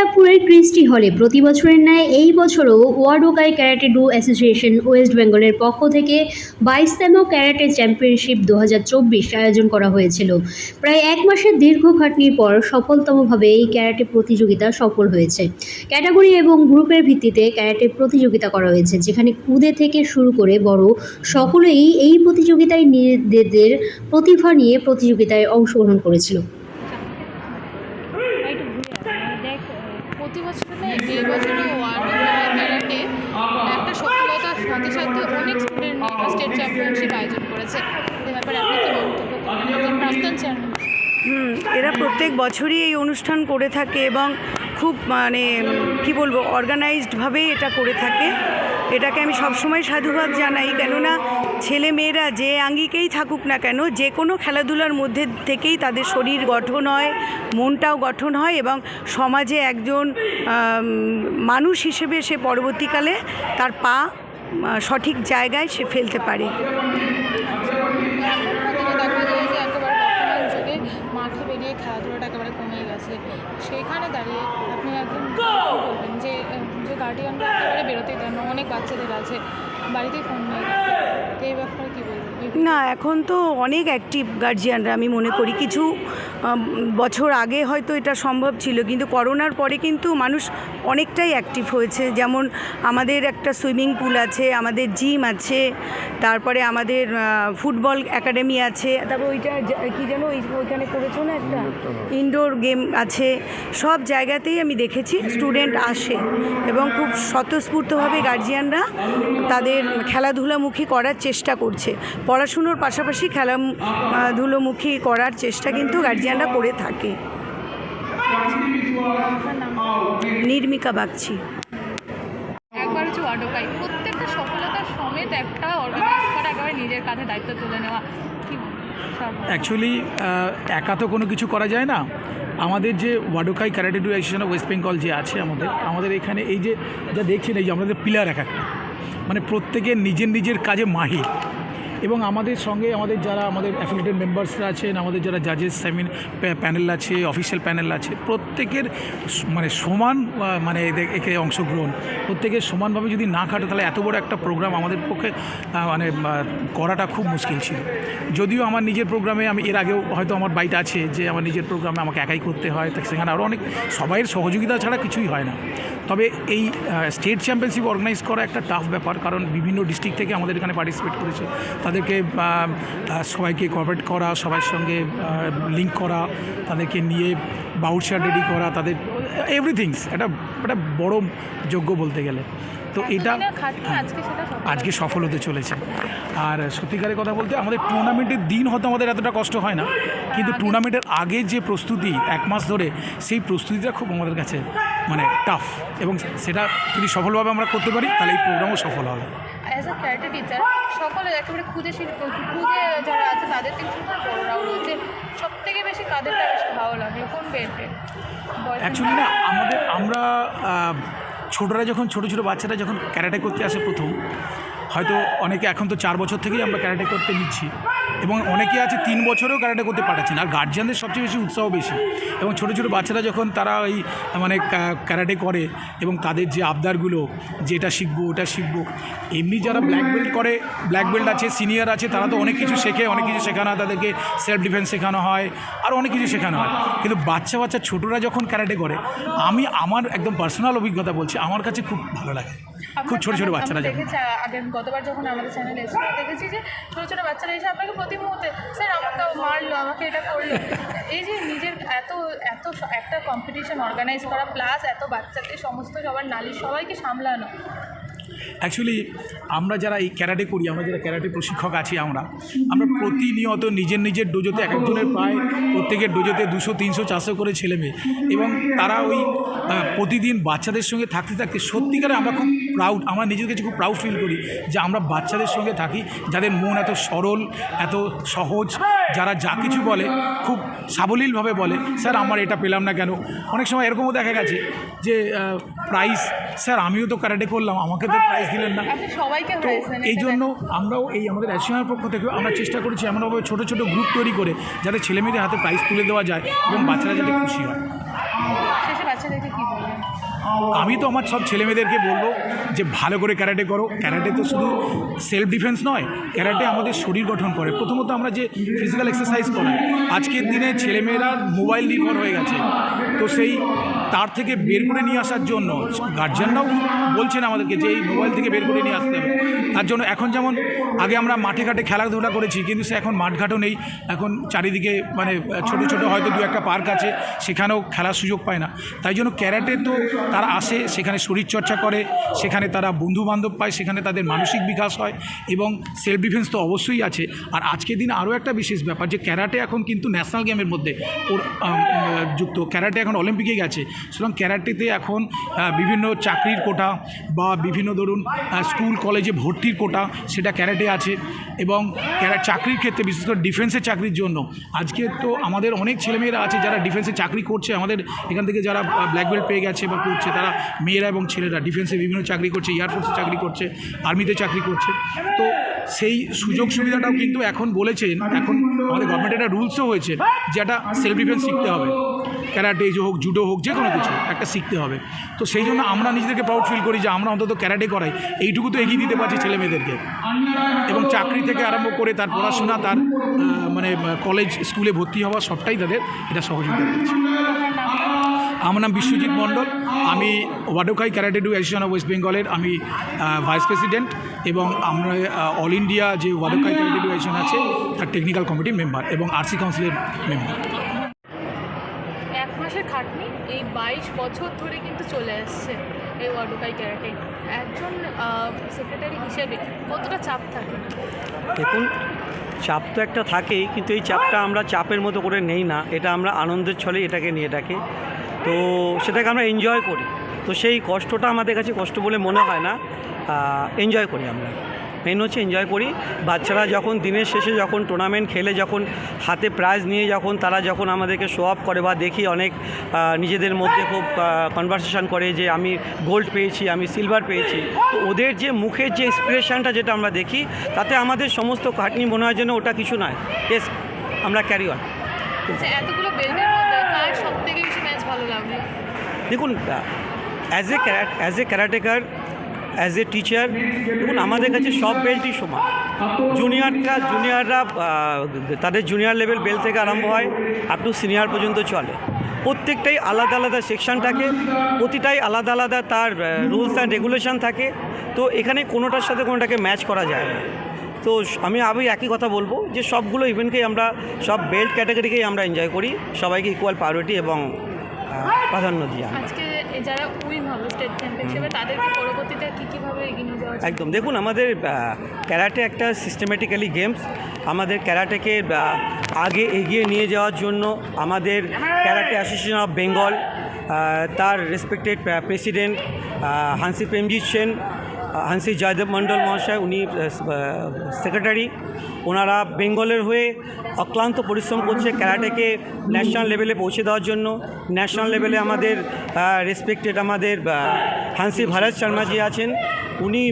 ব্যারাকপুরের ক্রিস্টি হলে প্রতি বছরের ন্যায় এই বছরও Wadokai karate do association West বেঙ্গলের পক্ষ থেকে বাইশতম ক্যারাটে চ্যাম্পিয়নশিপ দু হাজার চব্বিশ আয়োজন করা হয়েছিল। প্রায় এক মাসের দীর্ঘ খাটনির পর সফলতমভাবে এই ক্যারাটে প্রতিযোগিতা সফল হয়েছে। ক্যাটাগরি এবং গ্রুপের ভিত্তিতে ক্যারাটে প্রতিযোগিতা করা হয়েছে, যেখানে কুদে থেকে শুরু করে বড় সকলেই এই প্রতিযোগিতায় নিজেদের প্রতিভা নিয়ে প্রতিযোগিতায় অংশগ্রহণ করেছিল একটু ঘুরে আয়, মানে দেখ প্রতি বছর না এই বছরও ওয়ার্ল্ড ক্যারাটে একটা সফলতার সাথে সাথে অনেক স্টুডেন্ট নিয়ে স্টেট চ্যাম্পিয়নশিপ আয়োজন করেছে এ ব্যাপারে আপনি কি মন্তব্য করেন একজন প্রাক্তন চেয়ারম্যান হুম, এরা প্রত্যেক বছরই এই অনুষ্ঠান করে থাকে এবং খুব মানে কি বলব অর্গানাইজডভাবেই এটা করে থাকে। এটাকে আমি সবসময় সাধুবাদ জানাই, কেননা ছেলে মেয়েরা যে আঙ্গিকেই থাকুক না কেন, যে কোনো খেলাধুলার মধ্যে থেকেই তাদের শরীর গঠন হয়, মনটাও গঠন হয় এবং সমাজে একজন মানুষ হিসেবে সে পরবর্তীকালে তার পা সঠিক জায়গায় সে ফেলতে পারে এখনকার দিনে দেখা যায় যে একেবারে বর্তমান যুগে মাঠে বেরিয়ে খেলাধুলাটা একেবারে কমে গেছে সেইখানে দাঁড়িয়ে আপনি একদম কী বলবেন যে যে গার্ডিয়ানরা একেবারে বেরোতেই দেন অনেক বাচ্চাদের আছে, বাড়িতেই ফোন নেই। এই ব্যাপারে কী না, এখন তো অনেক অ্যাক্টিভ গার্জিয়ানরা আমি মনে করি। কিছু বছর আগে হয়তো এটা সম্ভব ছিল, কিন্তু করোনার পরে কিন্তু মানুষ অনেকটাই অ্যাক্টিভ হয়েছে। যেমন আমাদের একটা সুইমিং পুল আছে, আমাদের জিম আছে, তারপরে আমাদের ফুটবল একাডেমি আছে, তারপর ওইটা কি যেন ওইখানে করেছ না একটা? ইনডোর গেম আছে, সব জায়গাতেই আমি দেখেছি স্টুডেন্ট আসে এবং খুব স্বতঃস্ফূর্তভাবে গার্জিয়ানরা তাদের খেলাধুলামুখী করার চেষ্টা করছে। পড়াশুনোর পাশাপাশি খেলাধুলোমুখী করার চেষ্টা কিন্তু গার্জিয়ানরা করে থাকে। নির্মিকা বাগচি। একবার হচ্ছে ওয়ার্ডোকাই প্রত্যেকটা সফলতার সমেত একটা অর্গানাইজ করা একেবারে নিজের কাঁধে দায়িত্ব তুলে নেওয়া অ্যাকচুয়ালি একা তো কোনো কিছু করা যায় না। আমাদের যে Wadokai karate do association of West Bengal যে আছে আমাদের আমাদের এখানে এই যে যা দেখছেন এই যে আমাদের পিলার এক একটা। মানে প্রত্যেকের নিজের নিজের কাজে মাহির। এবং আমাদের সঙ্গে আমাদের যারা আমাদের অ্যাফিলিয়েটেড মেম্বার্সরা আছেন, আমাদের যারা জাজেস সেমিন প্যানেল আছে অফিসিয়াল প্যানেল আছে, প্রত্যেকের মানে সমান মানে একে অংশগ্রহণ। প্রত্যেকের সমানভাবে যদি না খাটে, তাহলে এত বড় একটা প্রোগ্রাম আমাদের পক্ষে মানে করাটা খুব মুশকিল ছিল। যদিও আমার নিজের প্রোগ্রামে আমি, এর আগেও হয়তো আমার বাইট আছে যে আমার নিজের প্রোগ্রামে আমাকে একাই করতে হয়। সেখানে আরও অনেক, সবাইয়ের সহযোগিতা ছাড়া কিছুই হয় না। তবে এই স্টেট চ্যাম্পিয়নশিপ অর্গানাইজ করা একটা টাফ ব্যাপার, কারণ বিভিন্ন ডিস্ট্রিক্ট থেকে আমাদের এখানে পার্টিসিপেট করেছে। তাদেরকে সবাইকে কোঅপারেট করা, সবার সঙ্গে লিঙ্ক করা, তাদেরকে নিয়ে বাউচার রেডি করা, তাদের এভরিথিংস একটা একটা বড় যোগ্য বলতে গেলে। তো এটা আজকে সফল হতে চলেছে। আর সত্যিকারের কথা বলতে আমাদের টুর্নামেন্টের দিন হয়তো আমাদের এতটা কষ্ট হয় না। কিন্তু টুর্নামেন্টের আগে যে প্রস্তুতি এক মাস ধরে সেই প্রস্তুতিটা খুব আমাদের কাছে মানে টাফ এবং সেটা যদি সফলভাবে আমরা করতে পারি তাহলে এই প্রোগ্রামও সফল হবে। অ্যাজ আ ক্যারেটে টিচার সকলে একেবারে খুদে শিল্প খুদে যারা আছে তাদের থেকে শুরু বড়রাও রয়েছে। সব থেকে বেশি কাদেরটা বেশি ভালো লাগে কোন বেল্টে অ্যাকচুয়ালি না আমাদের আমরা ছোটরা যখন, ছোট ছোট বাচ্চারা যখন ক্যারাটে করতে আসে প্রথম, হয়তো অনেকে এখন তো চার বছর থেকেই আমরা ক্যারাটে করতে নিচ্ছি। এবং অনেকে আছে তিন বছরেও ক্যারাটে করতে পাঠাচ্ছেন আর গার্জিয়ানদের সবচেয়ে বেশি উৎসাহ বেশি। এবং ছোট ছোট বাচ্চারা যখন তারা ওই মানে ক্যারাটে করে এবং তাদের যে আবদারগুলো, যে এটা শিখব, ওটা শিখব, এমনি যারা ব্ল্যাক বেল্ট করে ব্ল্যাক বেল্ট আছে সিনিয়র আছে, তারা তো অনেক কিছু শেখে, অনেক কিছু শেখানো হয়, তাদেরকে সেলফ ডিফেন্স শেখানো হয়, আর অনেক কিছু শেখানো হয়। কিন্তু বাচ্চা বাচ্চা ছোটরা যখন ক্যারাটে করে, আমি আমার একদম পার্সোনাল অভিজ্ঞতা বলছি, আমার কাছে খুব ভালো লাগে। খুব ছোট ছোট বাচ্চারা যখন দেখেছি আগে গতবার যখন আমাদের চ্যানেলে এসেছিল দেখেছি যে ছোটো ছোটো বাচ্চারা এসে আপনাকে প্রতি মুহূর্তে স্যার আমাকে মারলো আমাকে এটা করল। এই যে নিজের এত এত একটা কম্পিটিশন অর্গানাইজ করা প্লাস এত বাচ্চাদের সমস্ত সবার নালিশ সবাইকে সামলানো। অ্যাকচুয়ালি আমরা যারা এই ক্যারাটে করি আমরা যারা ক্যারাটে প্রশিক্ষক আছি আমরা আমরা প্রতিনিয়ত নিজের নিজের ডোজোতে এক একজনের প্রায় প্রত্যেকের ডোজোতে দুশো তিনশো চারশো করে ছেলে মেয়ে। এবং তারা ওই প্রতিদিন বাচ্চাদের সঙ্গে থাকতে থাকতে সত্যিকারে আমরা খুব প্রাউড আমরা নিজের কাছে খুব প্রাউড ফিল করি যে আমরা বাচ্চাদের সঙ্গে থাকি যাদের মন এত সরল এত সহজ যারা যা কিছু বলে খুব সাবলীলভাবে বলে স্যার আমার এটা পেলাম না কেন? অনেক সময় এরকমও দেখা গেছে যে প্রাইস স্যার আমিও তো ক্যারাটে করলাম আমাকে তো প্রাইজ দিলেন না। তো এই জন্য আমরাও এই আমাদের অ্যাসোসিয়েশনের পক্ষ থেকে আমরা চেষ্টা করেছি এমনভাবে ছোটো ছোটো গ্রুপ তৈরি করে যাতে ছেলেমেয়েদের হাতে প্রাইজ তুলে দেওয়া যায় এবং বাচ্চারা যাতে খুশি হয়। শেষে বাচ্চাদেরকে কী আমি তো আমার সব ছেলেমেয়েদেরকে বলব যে ভালো করে ক্যারাটে করো। ক্যারাটে তো শুধু সেলফ ডিফেন্স নয়, ক্যারাটে আমাদের শরীর গঠন করে। প্রথমত আমরা যে ফিজিক্যাল এক্সারসাইজ করাই, আজকের দিনে ছেলেমেয়েরা মোবাইল নির্ভর হয়ে গেছে। তো সেই তার থেকে বের করে নিয়ে আসার জন্য গার্জিয়ানরাও বলছেন আমাদেরকে যে এই মোবাইল থেকে বের করে নিয়ে আসতে হবে। তার জন্য এখন যেমন আগে আমরা মাঠে ঘাটে খেলাধুলা করেছি, কিন্তু সে এখন মাঠঘাটও নেই। এখন চারিদিকে মানে ছোট ছোট হয়তো দু একটা পার্ক আছে, সেখানেও খেলার সুযোগ পায় না। তাই জন্য ক্যারাটে তো তারা আসে, সেখানে শরীরচর্চা করে, সেখানে তারা বন্ধু বান্ধব পায়, সেখানে তাদের মানসিক বিকাশ হয় এবং সেলফ ডিফেন্স তো অবশ্যই আছে। আর আজকের দিন আরও একটা বিশেষ ব্যাপার যে ক্যারাটে এখন কিন্তু ন্যাশনাল গেমের মধ্যে যুক্ত। ক্যারাটে এখন অলিম্পিকে গেছে। সুতরাং ক্যারাটেতে এখন বিভিন্ন চাকরির কোটা বা বিভিন্ন ধরুন স্কুল কলেজে ভর্তির কোটা, সেটা ক্যারাটে আছে এবং ক্যারা, চাকরির ক্ষেত্রে, বিশেষ করে ডিফেন্সের চাকরির জন্য। আজকে তো আমাদের অনেক ছেলেমেয়েরা আছে যারা ডিফেন্সে চাকরি করছে। আমাদের এখান থেকে যারা ব্ল্যাক বেল্ট পেয়ে গেছে বা করছে, তারা মেয়েরা এবং ছেলেরা ডিফেন্সে বিভিন্ন চাকরি করছে এয়ারফোর্সে চাকরি করছে আর্মিতে চাকরি করছে। তো সেই সুযোগ সুবিধাটাও কিন্তু এখন বলেছেন, এখন আমাদের গভর্নমেন্টের একটা রুলসও হয়েছে যে একটা সেলফ ডিফেন্স শিখতে হবে। ক্যারাটে হোক জুডো হোক, যে কোনো কিছু একটা শিখতে হবে। তো সেই জন্য আমরা নিজেদেরকে প্রাউড ফিল করি যে আমরা অন্তত ক্যারাটে করাই। এইটুকু তো এগিয়ে দিতে পারছি ছেলে মেয়েদেরকে। এবং চাকরি থেকে আরম্ভ করে তার পড়াশোনা, তার মানে কলেজ স্কুলে ভর্তি হওয়া সবটাই তাদের এটা সহযোগিতা করছে। আমার নাম বিশ্বজিৎ মণ্ডল। আমি Wadokai karate do association of West বেঙ্গলের আমি ভাইস প্রেসিডেন্ট এবং আমরা অল ইন্ডিয়া যে ওয়াডোকাই ক্যারাটে ডু অ্যাসোসিয়েশন আছে তার টেকনিক্যাল কমিটির মেম্বার এবং আরসি কাউন্সিলের মেম্বার এক মাসের খাটনি এই বাইশ বছর ধরে কিন্তু চলে আসছে এই ওয়াডুকাই ক্যারাটে একজন সেক্রেটারি হিসেবে কতটা চাপ থাকে? দেখুন চাপ তো একটা থাকেই কিন্তু এই চাপটা আমরা চাপের মতো করে নেই না। এটা আমরা আনন্দের ছলে এটাকে নিয়ে থাকি। তো সেটাকে আমরা এনজয় করি। তো সেই কষ্টটা আমাদের কাছে কষ্ট বলে মনে হয় না। এনজয় করি আমরা। মেন হচ্ছে এনজয় করি। বাচ্চারা যখন দিনের শেষে যখন টুর্নামেন্ট খেলে, যখন হাতে প্রাইজ নিয়ে যখন তারা যখন আমাদেরকে শো আপ করে বা দেখি অনেক নিজেদের মধ্যে খুব কনভারসেশন করে যে আমি গোল্ড পেয়েছি, আমি সিলভার পেয়েছি। তো ওদের যে মুখের যে এক্সপ্রেশনটা যেটা আমরা দেখি, তাতে আমাদের সমস্ত খাটনি মনে হয় যেন ওটা কিছু নয়। এস আমরা ক্যারি অন এতগুলো সব থেকে দেখুন as a as a karateka as a teacher দেখুন, আমাদের কাছে সব বেল্টই সমান। জুনিয়ররা জুনিয়ররা তাদের জুনিয়র লেভেল বেল থেকে আরম্ভ হয় আপ টু সিনিয়র পর্যন্ত চলে। প্রত্যেকটাই আলাদা আলাদা সেকশন থাকে, প্রতিটাই আলাদা আলাদা তার রুলস অ্যান্ড রেগুলেশন থাকে। তো এখানে কোনোটার সাথে কোনোটাকে ম্যাচ করা যায় না। তো আমি আমি একই কথা বলব যে সবগুলো ইভেন্টকেই আমরা, সব বেল্ট ক্যাটাগরিকেই আমরা এনজয় করি। সবাইকে ইকুয়াল প্রায়োরিটি এবং প্রাধান্য দিই আমরা। আজকে যারা উইন হবে স্টেট চ্যাম্পিয়নশিপে তাদেরকে পরবর্তীতে কী কীভাবে এগিয়ে নিয়ে যাওয়া একদম। দেখুন আমাদের ক্যারাটে একটা সিস্টেমেটিক্যালি গেমস আমাদের ক্যারাটেকে আগে এগিয়ে নিয়ে যাওয়ার জন্য আমাদের ক্যারাটে অ্যাসোসিয়েশন অফ বেঙ্গল তার respected president Hanshi Premjit Sen Hanshi Joydeb Mondal মহাশয়, উনি সেক্রেটারি ওনারা বেঙ্গলের হয়ে অক্লান্ত পরিশ্রম করছে ক্যারাটেকে ন্যাশনাল লেভেলে পৌঁছে দেওয়ার জন্য। ন্যাশনাল লেভেলে আমাদের রেসপেক্টেড আমাদের হান্সি ভারত শর্মাজি আছেন। উনি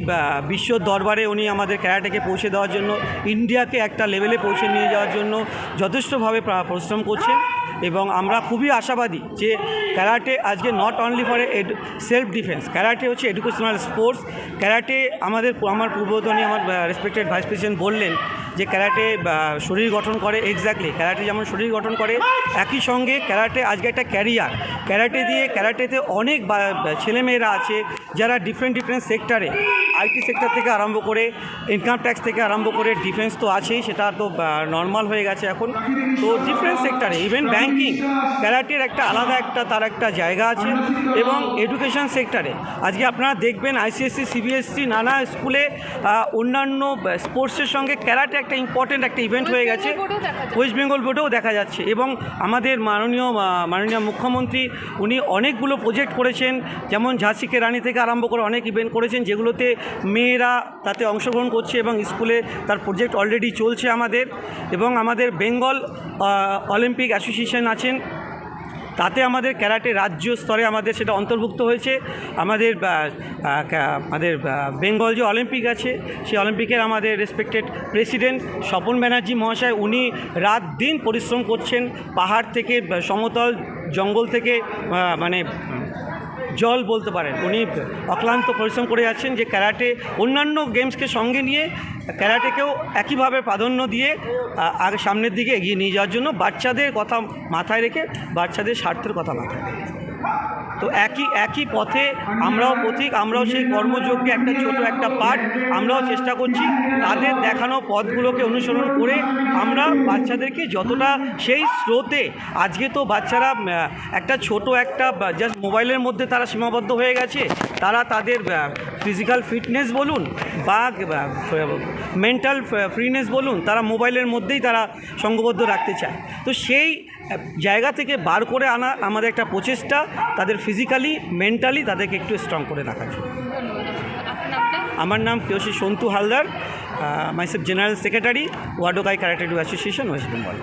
বিশ্ব দরবারে উনি আমাদের ক্যারাটেকে পৌঁছে দেওয়ার জন্য, ইন্ডিয়াকে একটা লেভেলে পৌঁছে নিয়ে যাওয়ার জন্য যথেষ্টভাবে পরিশ্রম করছেন। এবং আমরা খুবই আশাবাদী যে ক্যারাটে আজকে not only for a self defence karate হচ্ছে এডুকেশনাল স্পোর্টস ক্যারাটে আমাদের আমার পূর্বতনী আমার রেসপেক্টেড ভাইস প্রেসিডেন্ট বললেন যে ক্যারাটে শরীর গঠন করে এক্স্যাক্টলি ক্যারাটে যেমন শরীর গঠন করে, একই সঙ্গে ক্যারাটে আজকে একটা ক্যারিয়ার ক্যারাটে দিয়ে ক্যারাটেতে অনেক ছেলেমেয়েরা আছে যারা ডিফারেন্ট ডিফারেন্ট সেক্টরে আইটি সেক্টর থেকে আরম্ভ করে ইনকাম ট্যাক্স থেকে আরম্ভ করে ডিফেন্স তো আছেই সেটা তো নর্মাল হয়ে গেছে এখন। তো ডিফারেন্ট সেক্টরে ইভেন ব্যাংকিং ক্যারাটের একটা আলাদা একটা তার একটা জায়গা আছে। এবং এডুকেশন সেক্টরে আজকে আপনারা দেখবেন আইসিএসসি সিবিএসসি নানা স্কুলে অন্যান্য স্পোর্টসের সঙ্গে ক্যারাটে একটা ইম্পর্টেন্ট একটা ইভেন্ট হয়ে গেছে। ওয়েস্ট বেঙ্গল বোর্ডেও দেখা যাচ্ছে। এবং আমাদের মাননীয় মাননীয় মুখ্যমন্ত্রী উনি অনেকগুলো প্রজেক্ট করেছেন। যেমন ঝাঁসিকে রানী থেকে আরম্ভ করে অনেক ইভেন্ট করেছেন যেগুলোতে মেয়েরা তাতে অংশগ্রহণ করছে এবং স্কুলে তার প্রজেক্ট অলরেডি চলছে আমাদের এবং আমাদের বেঙ্গল অলিম্পিক অ্যাসোসিয়েশন আছেন। তাতে আমাদের ক্যারাটে রাজ্য স্তরে আমাদের সেটা অন্তর্ভুক্ত হয়েছে। আমাদের আমাদের বেঙ্গল যে অলিম্পিক আছে, সেই অলিম্পিকের আমাদের রেসপেক্টেড প্রেসিডেন্ট স্বপন ব্যানার্জি মহাশয়, উনি রাত দিন পরিশ্রম করছেন। পাহাড় থেকে সমতল জঙ্গল থেকে মানে জল বলতে পারেন। উনি অক্লান্ত পরিশ্রম করে যাচ্ছেন যে ক্যারাটে অন্যান্য গেমসকে সঙ্গে নিয়ে ক্যারাটেকেও একইভাবে প্রাধান্য দিয়ে আগে সামনের দিকে এগিয়ে নিয়ে যাওয়ার জন্য বাচ্চাদের কথা মাথায় রেখে বাচ্চাদের স্বার্থের কথা মাথায় রেখে। তো একই একই পথে আমরাও পথিক, আমরাও সেই কর্মযজ্ঞে একটা ছোট একটা পার্ট আমরাও চেষ্টা করছি তাদের দেখানো পথগুলোকে অনুসরণ করে আমরা বাচ্চাদেরকে যতটা সেই স্রোতে, আজকে তো বাচ্চারা একটা ছোট একটা জাস্ট মোবাইলের মধ্যে তারা সীমাবদ্ধ হয়ে গেছে, তারা তাদের ফিজিক্যাল ফিটনেস বলুন বা মেন্টাল ফ্রিনেস বলুন, তারা মোবাইলের মধ্যেই তারা সঙ্গবদ্ধ রাখতে চায়। তো সেই জায়গা থেকে বার করে আনা আমাদের একটা প্রচেষ্টা, তাদের ফিজিক্যালি মেন্টালি তাদেরকে একটু স্ট্রং করে রাখার জন্য। আমার নাম Priyasi Santu Haldar myself general secretary Wadokai karate association West Bengal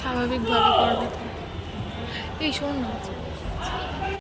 স্বাভাবিকভাবে এই শোন না।